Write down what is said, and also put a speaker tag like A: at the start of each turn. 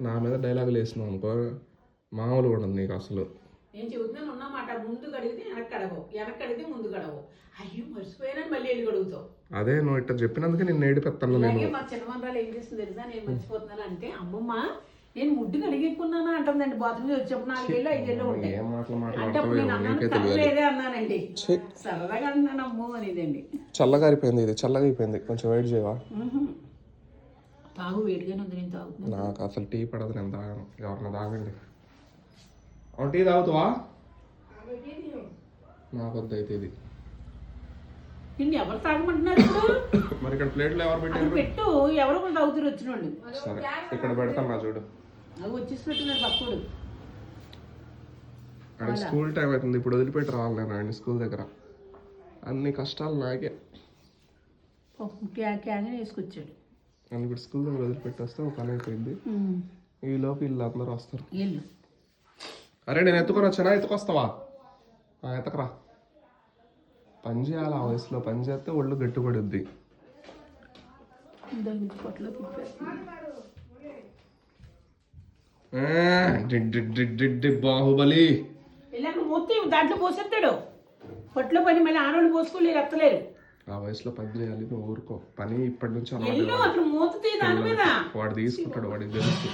A: నా మీద డైలాగులు వేసినావు అనుకో మామూలు కూడా నీకు అసలు.
B: నేను చెబుతున్నాను ఉన్నమాట ముందు కడిగితే వెనక్కి కడగవు వెనక్కి కడిగితే ముందు కడగవు. అయ్యో మర్చిపోయానని మళ్ళీ వెళ్ళి కడుగుతావు?
A: అదే నువ్వు ఇట్లా చెప్పినందుకే నేను ఏడిపెత్తాను నేను.
B: మా చిన్నమనరాలు ఏం చేస్తుంది తెలుసా? నేను మర్చిపోతున్నాను అంటే అమ్మమ్మ నేను ముడ్డు కడిగెక్కున్నానా అంటుందండి. బాత్రూమ్ వచ్చేప్పుడు నాలుగేళ్ళు ఐదేళ్ళు ఉంటాయి. అంటే అప్పుడు నేను అన్నాను లేదే అన్నానండి. సరదాగా అన్నాను అమ్మో అనేదండి.
A: చల్లగా అయిపోయింది ఇది చల్లగా అయిపోయింది కొంచెం వెయిట్ చేయవా.
B: తాగు వేడిగానే ఉంది నేను తాగుతున్నాను
A: నాకు అసలు టీ పడదు నేను తాగను. ఎవరన్నా తాగండి. అవును టీ తాగుతావా? నాకు వద్దు అయితే ఇది.
B: నిన్ను ఎవరు తాగమంటున్నారు
A: మరి ఇక్కడ ప్లేట్లు ఎవరు పెట్టారు?
B: పెట్టు ఎవరు కూడా తాగుతారు వచ్చిన వాళ్ళు
A: సరే ఇక్కడ పెడతాను నా చూడు.
B: అది వచ్చేసినట్టున్నారు పక్కుడు
A: ఆయన స్కూల్ టైం అవుతుంది ఇప్పుడు వదిలిపెట్టి రావాలి నేను ఆయన స్కూల్ దగ్గర. అన్ని కష్టాలు నాకే.
B: క్యాన్ వేసుకొచ్చాడు.
A: నన్ను ఇప్పుడు స్కూల్ దగ్గర వదిలిపెట్టి వస్తే ఒక పని అయిపోయింది. ఈ లోపు వీళ్ళు అందరూ వస్తారు.
B: వెళ్ళు.
A: అరే నేను ఎత్తుకొని వచ్చానా? ఎత్తుకొస్తావా? ఆ, ఎత్తకరా పని చేయాలి ఆ వయసులో. పని చేస్తే ఒళ్ళు డిడ్ బాహుబలి.
B: వెళ్ళి దాంట్లో పోసేస్తాడు పొట్లో పని మళ్ళీ ఆడవాళ్ళు పోసుకోలేరు ఎత్తలేరు.
A: ఆ వయసులో పని చేయాలి నువ్వు ఊరుకో. పని ఇప్పటి నుంచి అలవాటు వాడు తీసుకుంటాడు వాడికి తెలుసు